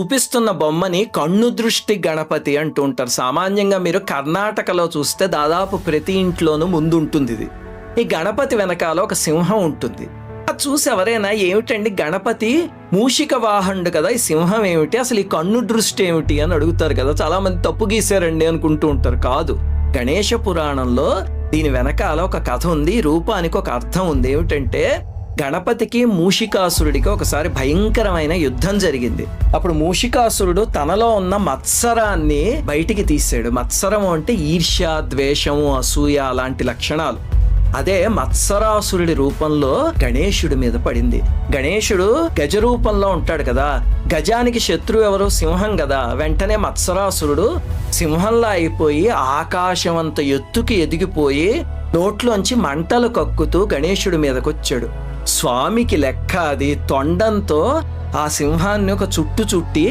చూపిస్తున్న బొమ్మని కన్ను దృష్టి గణపతి అంటూ ఉంటారు. సామాన్యంగా మీరు కర్ణాటకలో చూస్తే దాదాపు ప్రతి ఇంట్లోనూ ముందు ఉంటుంది ఇది. ఈ గణపతి వెనకాల ఒక సింహం ఉంటుంది. అది చూసి ఎవరైనా ఏమిటండి గణపతి? మూషిక వాహనుడు కదా ఈ సింహం ఏమిటి? అసలు ఈ కన్ను దృష్టి ఏమిటి అని అడుగుతారు కదా. చాలా మంది తప్పు గీశారండి అనుకుంటూ ఉంటారు. కాదు. గణేష పురాణంలో దీని వెనకాల ఒక కథ ఉంది. రూపానికి ఒక అర్థం ఉంది. ఏమిటంటే గణపతికి మూషికాసురుడికి ఒకసారి భయంకరమైన యుద్ధం జరిగింది. అప్పుడు మూషికాసురుడు తనలో ఉన్న మత్సరాన్ని బయటికి తీసాడు. మత్సరం అంటే ఈర్ష్య ద్వేషము అసూయ అలాంటి లక్షణాలు. అదే మత్సరాసురుడి రూపంలో గణేశుడి మీద పడింది. గణేశుడు గజ రూపంలో ఉంటాడు కదా. గజానికి శత్రువు ఎవరు? సింహం కదా. వెంటనే మత్సరాసురుడు సింహంలా అయిపోయి ఆకాశం అంత ఎత్తుకి ఎదిగిపోయి నోట్లోంచి మంటలు కక్కుతూ గణేశుడి మీదకొచ్చాడు. స్వామికి లెక్క అది తొండంతో ఆ సింహాన్ని ఒక చుట్టు చుట్టి